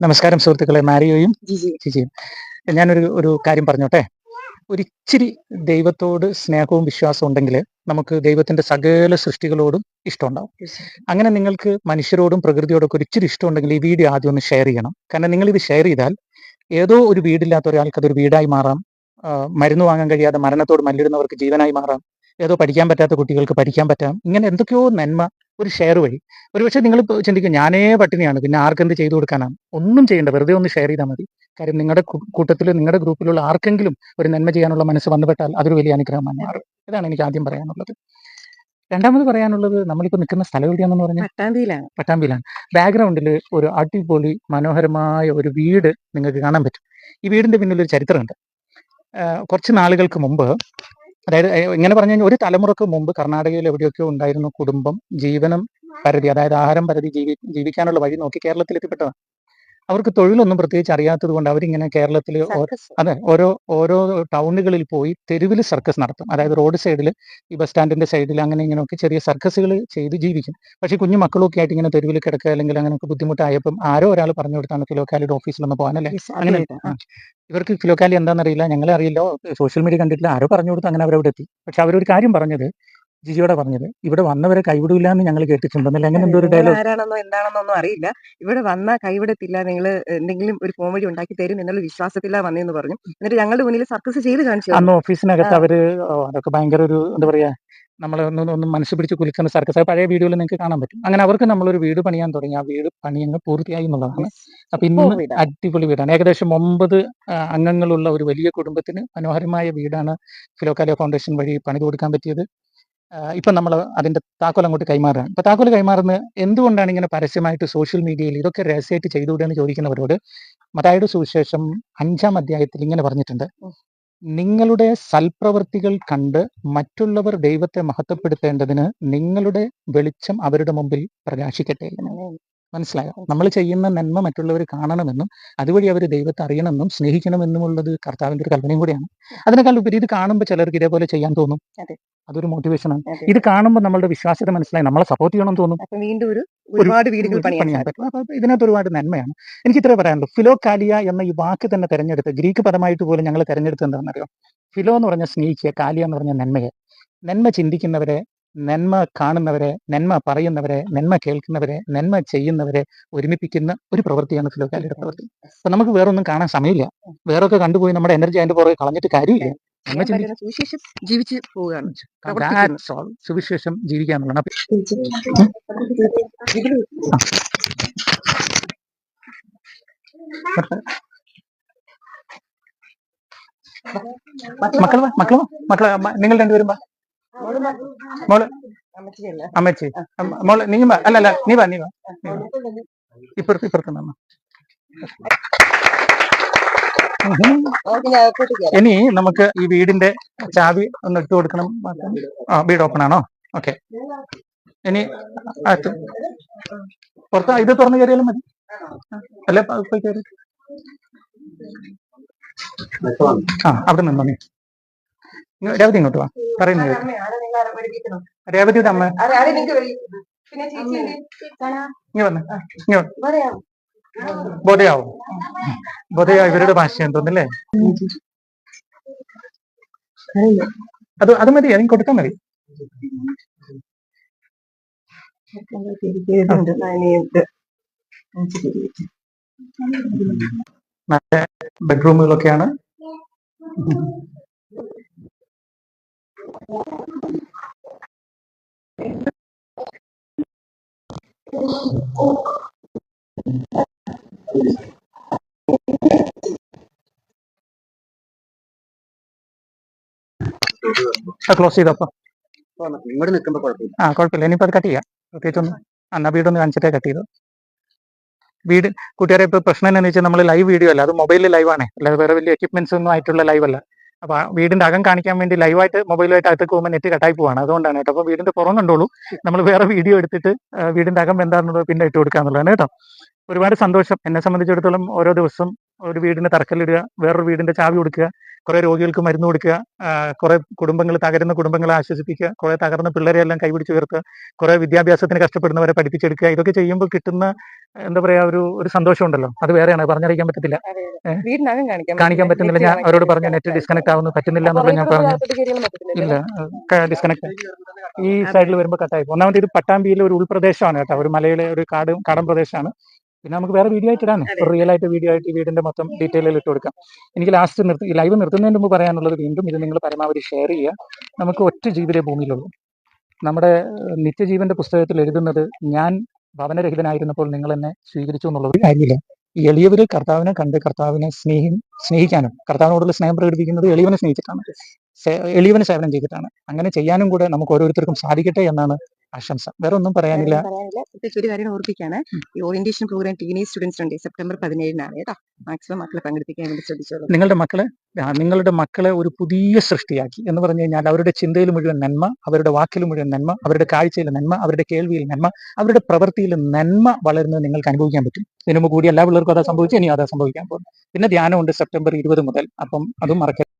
നമസ്കാരം സുഹൃത്തുക്കളെ. മാരിയോയും ചിജിയും ജിജിയും. ഞാനൊരു ഒരു കാര്യം പറഞ്ഞോട്ടെ? ഒരിച്ചിരി ദൈവത്തോട് സ്നേഹവും വിശ്വാസവും ഉണ്ടെങ്കിൽ നമുക്ക് ദൈവത്തിന്റെ സകല സൃഷ്ടികളോടും ഇഷ്ടമുണ്ടാവും. അങ്ങനെ നിങ്ങൾക്ക് മനുഷ്യരോടും പ്രകൃതിയോടൊക്കെ ഒരു ഇച്ചിരി ഇഷ്ടമുണ്ടെങ്കിൽ ഈ വീഡിയോ ആദ്യം ഒന്ന് ഷെയർ ചെയ്യണം. കാരണം നിങ്ങൾ ഇത് ഷെയർ ചെയ്താൽ ഏതോ ഒരു വീടില്ലാത്ത ഒരാൾക്ക് അതൊരു വീടായി മാറാം. മരുന്ന് വാങ്ങാൻ കഴിയാതെ മരണത്തോട് മല്ലിടുന്നവർക്ക് ജീവനായി മാറാം. ഏതോ പഠിക്കാൻ പറ്റാത്ത കുട്ടികൾക്ക് പഠിക്കാൻ പറ്റാം. ഇങ്ങനെ എന്തൊക്കെയോ നന്മ ഒരു ഷെയർ വഴി. ഒരുപക്ഷെ നിങ്ങൾ ചിന്തിക്കും ഞാനേ പട്ടിണിയാണ് പിന്നെ ആർക്കെന്ത് ചെയ്തു കൊടുക്കാനാണ്? ഒന്നും ചെയ്യേണ്ട വെറുതെ ഒന്ന് ഷെയർ ചെയ്താൽ മതി. കാര്യം നിങ്ങളുടെ കൂട്ടത്തിൽ നിങ്ങളുടെ ഗ്രൂപ്പിലുള്ള ആർക്കെങ്കിലും ഒരു നന്മ ചെയ്യാനുള്ള മനസ്സ് വന്നുപെട്ടാൽ അതൊരു വലിയ അനുഗ്രഹമായി മാറും. ഇതാണ് എനിക്ക് ആദ്യം പറയാനുള്ളത്. രണ്ടാമത് പറയാനുള്ളത് നമ്മളിപ്പോൾ നിൽക്കുന്ന സ്ഥലം എവിടെയാണെന്ന് പറഞ്ഞാൽ പട്ടാമ്പിയിലാണ്. പട്ടാമ്പിയിലാണ്. ബാക്ക്ഗ്രൗണ്ടിൽ ഒരു അടിപൊളി മനോഹരമായ ഒരു വീട് നിങ്ങൾക്ക് കാണാൻ പറ്റും. ഈ വീടിന്റെ പിന്നിൽ ഒരു ചരിത്രമുണ്ട് കുറച്ച് നാളുകൾക്ക് മുമ്പ് അതായത് ഇങ്ങനെ പറഞ്ഞു കഴിഞ്ഞാൽ ഒരു തലമുറയ്ക്ക് മുമ്പ് കർണാടകയിൽ എവിടെയൊക്കെയോ ഉണ്ടായിരുന്ന കുടുംബം ജീവനം പരിധി അതായത് ആഹാരം പരിധി ജീവി ജീവിക്കാനുള്ള വഴി നോക്കി കേരളത്തിൽ എത്തിപ്പെട്ടതാണ് അവർക്ക് തൊഴിലൊന്നും പ്രത്യേകിച്ച് അറിയാത്തത് കൊണ്ട് അവരിങ്ങനെ കേരളത്തിൽ അതെ ഓരോ ഓരോ ടൗണുകളിൽ പോയി തെരുവിൽ സർക്കസ് നടത്തും. അതായത് റോഡ് സൈഡിൽ ഈ ബസ് സ്റ്റാൻഡിന്റെ സൈഡിൽ അങ്ങനെ ഇങ്ങനെയൊക്കെ ചെറിയ സർക്കസുകൾ ചെയ്ത് ജീവിക്കും. പക്ഷേ കുഞ്ഞു മക്കളൊക്കെ ആയിട്ട് ഇങ്ങനെ തെരുവിൽ കിടക്കുക അല്ലെങ്കിൽ അങ്ങനെയൊക്കെ ബുദ്ധിമുട്ടായപ്പം ആരോ ഒരാൾ പറഞ്ഞു കൊടുത്താണ് കിലോക്കാലിയുടെ ഓഫീസിലൊന്ന് പോകാനല്ലേ അങ്ങനെ. ഇവർക്ക് കിലോക്കാലി എന്താണെന്നറിയില്ല. ഞങ്ങളെ അറിയില്ല. സോഷ്യൽ മീഡിയ കണ്ടിട്ടില്ല. ആരോ പറഞ്ഞു കൊടുത്ത് അങ്ങനെ അവരവിടെ എത്തി. പക്ഷെ അവരൊരു കാര്യം പറഞ്ഞത് ജിജിയോടെ പറഞ്ഞത്. ഇവിടെ വന്നവരെ കൈവിടില്ല എന്ന് ഞങ്ങൾ കേട്ടിട്ടുണ്ടെന്നല്ല അങ്ങനെ എന്തോ ഒരു ഡയലോഗ് ആരാണെന്നോ എന്താണെന്നോ ഒന്നും അറിയില്ല. ഇവിടെ വന്ന കൈവിടത്തില്ല. നിങ്ങൾ എന്തെങ്കിലും ഒരു ഫോം വഴി ഉണ്ടാക്കി തരും എന്നുള്ള വിശ്വാസത്തില്ല വന്നെന്ന് പറഞ്ഞു. എന്നിട്ട് ഞങ്ങളുടെ മുന്നിൽ സർക്കസ് ചെയ്ത് കാണിച്ചു അന്ന് ഓഫീസിനകത്ത് അവർ അതൊക്കെ ഭയങ്കര ഒരു എന്താ പറയാ നമ്മളെ ഒന്ന് ഒന്ന് മനസ്സ് പിടിച്ച് കുലിക്കുന്ന സർക്കസ് പഴയ വീഡിയോയിൽ നിങ്ങൾക്ക് കാണാൻ പറ്റും. അങ്ങനെ അവർക്ക് നമ്മളൊരു വീട് പണിയാൻ തുടങ്ങി. ആ വീട് പണിയങ്ങ് പൂർത്തിയായി എന്നുള്ളതാണ്. അപ്പൊ ഇന്ന് അടിപൊളി വീടാണ്. ഏകദേശം ഒമ്പത് അംഗങ്ങളുള്ള ഒരു വലിയ കുടുംബത്തിന് മനോഹരമായ വീടാണ് ഫിലോക്കാലിയ ഫൗണ്ടേഷൻ വഴി പണിത് കൊടുക്കാൻ പറ്റിയത്. ഇപ്പൊ നമ്മൾ അതിന്റെ താക്കോൽ അങ്ങോട്ട് കൈമാറുകയാണ് ഇപ്പം താക്കോൽ കൈമാറുന്നത് എന്തുകൊണ്ടാണ് ഇങ്ങനെ പരസ്യമായിട്ട് സോഷ്യൽ മീഡിയയിൽ ഇതൊക്കെ രഹസ്യമായിട്ട് ചെയ്തുകൂടെ എന്ന് ചോദിക്കുന്നവരോട് മതായുടെ സുവിശേഷം അഞ്ചാം അധ്യായത്തിൽ ഇങ്ങനെ പറഞ്ഞിട്ടുണ്ട്. നിങ്ങളുടെ സൽപ്രവൃത്തികൾ കണ്ട് മറ്റുള്ളവർ ദൈവത്തെ മഹത്വപ്പെടുത്തേണ്ടതിന് നിങ്ങളുടെ വെളിച്ചം അവരുടെ മുമ്പിൽ പ്രകാശിക്കട്ടെ. മനസ്സിലായോ? നമ്മൾ ചെയ്യുന്ന നന്മ മറ്റുള്ളവർ കാണണമെന്നും അതുവഴി അവർ ദൈവത്തെ അറിയണമെന്നും സ്നേഹിക്കണമെന്നുമുള്ളത് കർത്താവിന്റെ ഒരു കൽപ്പനയും കൂടിയാണ്. അതിനേക്കാൾ ഉപരി ഇത് കാണുമ്പോൾ ചിലർക്ക് ഇതേപോലെ ചെയ്യാൻ തോന്നും. അതൊരു മോട്ടിവേഷൻ ആണ്. ഇത് കാണുമ്പോൾ നമ്മളുടെ വിശ്വാസത്തെ മനസ്സിലായി നമ്മളെ സപ്പോർട്ട് ചെയ്യണം തോന്നും. വീണ്ടും ഒരു ഒരുപാട് വീടുകൾ വീട് പണിയാൻ പണിയാൻ പറ്റും. അപ്പൊ ഇതിനകത്ത് ഒരുപാട് നന്മയാണ്. എനിക്ക് ഇത്രേ പറയാനുള്ളൂ. ഫിലോകാലിയ എന്ന ഈ വാക്ക് തന്നെ തെരഞ്ഞെടുത്ത് ഗ്രീക്ക് പദമായിട്ട് പോലും ഞങ്ങൾ തെരഞ്ഞെടുത്ത് എന്താണെന്നറിയോ? ഫിലോ എന്ന് പറഞ്ഞ സ്നേഹിക്കുക കാലിയ എന്ന് പറഞ്ഞ നന്മയെ. നന്മ ചിന്തിക്കുന്നവരെ നന്മ കാണുന്നവരെ നന്മ പറയുന്നവരെ നന്മ കേൾക്കുന്നവരെ നന്മ ചെയ്യുന്നവരെ ഒരുമിപ്പിക്കുന്ന ഒരു പ്രവൃത്തിയാണ് ഫിലോക്കാലിയുടെ പ്രവൃത്തി അപ്പൊ നമുക്ക് വേറൊന്നും കാണാൻ സമയമില്ല വേറൊക്കെ കണ്ടുപോയി നമ്മുടെ എനർജി അതിന്റെ പുറകെ കളഞ്ഞിട്ട് കാര്യമില്ല സുവിശേഷം ജീവിച്ച് പോവുകയാണ് സുവിശേഷം ജീവിക്കാന്നുള്ളതാണ് മക്കൾ മക്കളോ മക്കൾ മക്കൾ നിങ്ങൾ രണ്ടുപേരും മോൾ. അമ്മച്ചി. മോളെ നീ വാ. അല്ല അല്ല നീ വാ നീ വാ. ഇപ്പുറത്ത് ഇപ്പുറത്ത് കയറാം. ഇനി നമുക്ക് ഈ വീടിന്റെ ചാവി ഒന്ന് എടുത്തു കൊടുക്കണം. ആ വീട് ഓപ്പൺ ആണോ? ഓക്കെ ഇനി പുറത്ത് ഇത് തുറന്നു കയറിയാലും മതി. അല്ല പോയി കയറി ആ അവിടെ നിന്നോ നീ. രവതി ഇങ്ങോട്ട് വാ. പറയുന്നത് കേൾക്ക്. അമ്മ, രേവതിയുടെ വിളിക്കുന്നത്? പിന്നെ ചേച്ചി എന്ത്? ഇങ്ങ് വന്ന് ഇങ്ങ് വന്ന്. പറയാം. ബോധയാവും ബോധയാ ഇവരുടെ ഭാഷ തോന്നല്ലേ അത് അത് മതി അതിന് കൊടുത്താൽ മതി. നല്ല ബെഡ്റൂമുകളൊക്കെയാണ് ക്ലോസ് ചെയ്തപ്പോ ഇങ്ങോട്ട് നിൽക്കുമ്പോ കുഴപ്പമില്ല. ആ കുഴപ്പമില്ല. ഇനിയിപ്പോ അത് കട്ട് ചെയ്യാം. പ്രത്യേകിച്ചൊന്നും എന്നാ വീടൊന്ന് കാണിച്ചിട്ടേ കട്ട് ചെയ്തു. വീട് കൂട്ടുകാരെ ഇപ്പൊ പ്രശ്നം എന്താണെന്ന് വെച്ചാൽ നമ്മൾ ലൈവ് വീഡിയോ അല്ല അത് മൊബൈലിൽ ലൈവ് ആണേ. അല്ലാതെ വേറെ വലിയ എക്യുപ്മെന്റ്സ് ഒന്നും ആയിട്ടുള്ള ലൈവ് അല്ല. അപ്പൊ വീടിന്റെ അകം കാണിക്കാൻ വേണ്ടി ലൈവായിട്ട് മൊബൈലുമായിട്ട് അകത്തേക്ക് പോകുമ്പോൾ നെറ്റ് കട്ടായി പോവാണ്. അതുകൊണ്ടാണ് കേട്ടോ. അപ്പൊ വീടിന്റെ പുറം കണ്ടോളൂ. നമ്മൾ വേറെ വീഡിയോ എടുത്തിട്ട് വീടിന്റെ അകം എന്താണെന്നുള്ളത് പിന്നെ ഇട്ട് കൊടുക്കാന്നുള്ളതാണ് കേട്ടോ. ഒരുപാട് സന്തോഷം. എന്നെ സംബന്ധിച്ചിടത്തോളം ഓരോ ദിവസം ഒരു വീടിന്റെ തറക്കല്ലിടുക വേറൊരു വീടിന്റെ ചാവി കൊടുക്കുക കുറെ രോഗികൾക്ക് മരുന്ന് കൊടുക്കുക കുറെ കുടുംബങ്ങൾ തകരുന്ന കുടുംബങ്ങളെ ആശ്വസിപ്പിക്കുക കുറെ തകർന്ന പിള്ളേരെ എല്ലാം കൈപിടിച്ച് ഉയർത്തുക കുറെ വിദ്യാഭ്യാസത്തിന് കഷ്ടപ്പെടുന്നവരെ പഠിപ്പിച്ചെടുക്കുക. ഇതൊക്കെ ചെയ്യുമ്പോൾ കിട്ടുന്ന എന്താ പറയാ ഒരു ഒരു സന്തോഷം ഉണ്ടല്ലോ. അത് വേറെയാണ്. പറഞ്ഞറിയിക്കാൻ പറ്റത്തില്ല. കാണിക്കാൻ കാണിക്കാൻ പറ്റുന്നില്ല. ഞാൻ അവരോട് പറഞ്ഞു നെറ്റ് ഡിസ്കണക്ട് ആവുന്നു പറ്റുന്നില്ല എന്നുള്ളത് ഞാൻ പറഞ്ഞു. ഇല്ല. ഡിസ്കണക്ട് ഈ സൈഡിൽ വരുമ്പോൾ കട്ടായി. ഒന്നാമത് ഇത് പട്ടാമ്പിയിലെ ഒരു ഉൾപ്രദേശമാണ് കേട്ടോ. ഒരു മലയിലെ ഒരു കാട് കാടൻ പ്രദേശമാണ്. പിന്നെ നമുക്ക് വേറെ വീഡിയോ ആയിട്ട് ഇടാനേ റിയൽ ആയിട്ട് വീഡിയോ ആയിട്ട് വീടിന്റെ മൊത്തം ഡീറ്റെയിലിൽ ഇട്ട് കൊടുക്കാം. എനിക്ക് ലാസ്റ്റ് നിർത്തി ലൈവ് നിർത്തുന്നതിന് മുമ്പ് പറയാനുള്ളത് വീണ്ടും ഇത് നിങ്ങൾ പരമാവധി ഷെയർ ചെയ്യുക. നമുക്ക് ഒറ്റ ജീവിതേ ഭൂമിയിലുള്ളൂ. നമ്മുടെ നിത്യജീവന്റെ പുസ്തകത്തിൽ എഴുതുന്നത് ഞാൻ ഭവനരഹിതനായിരുന്നപ്പോൾ നിങ്ങൾ എന്നെ സ്വീകരിച്ചു എന്നുള്ളത് കാര്യമില്ല. ഈ എളിയവര് കർത്താവിനെ കണ്ട് കർത്താവിനെ സ്നേഹി സ്നേഹിക്കാനും കർത്താവിനോടുള്ള സ്നേഹം പ്രകടിപ്പിക്കുന്നത് എളിയവനെ സ്നേഹിച്ചിട്ടാണ്. എളിയവന് സേവനം ചെയ്തിട്ടാണ്. അങ്ങനെ ചെയ്യാനും കൂടെ നമുക്ക് ഓരോരുത്തർക്കും സാധിക്കട്ടെ എന്നാണ് ആശംസ. വേറെ ഒന്നും പറയാനില്ല പറയാനില്ല. പ്രത്യേകിച്ച് ഒരു കാര്യം ഓർപ്പിക്കാണ്. ഈ ഓറിയന്റേഷൻ പ്രോഗ്രാം ടീനേജ് സ്റ്റുഡൻസ് ഉണ്ട്. സെപ്റ്റംബർ പതിനേഴിനാണ് കേട്ടോ. മാക്സിമം മക്കളെ പങ്കെടുപ്പിക്കാൻ വേണ്ടി ശ്രദ്ധിച്ചോളൂ. നിങ്ങളുടെ മക്കളെ നിങ്ങളുടെ മക്കളെ ഒരു പുതിയ സൃഷ്ടിയാക്കി എന്ന് പറഞ്ഞു കഴിഞ്ഞാൽ അവരുടെ ചിന്തയിൽ മുഴുവൻ നന്മ അവരുടെ വാക്കിൽ മുഴുവൻ നന്മ അവരുടെ കാഴ്ചയിൽ നന്മ അവരുടെ കേൾവിയിൽ നന്മ അവരുടെ പ്രവൃത്തിയിൽ നന്മ വളരുന്നത് നിങ്ങൾക്ക് അനുഭവിക്കാൻ പറ്റും. ഇതിനു കൂടി എല്ലാ പിള്ളേർക്കും അതാ സംഭവിച്ചു ഇനി അതാ സംഭവിക്കാൻ പോകുന്നത് പിന്നെ ധ്യാനമുണ്ട് സെപ്റ്റംബർ ഇരുപത് മുതൽ. അപ്പം അതും മറക്കരുത്.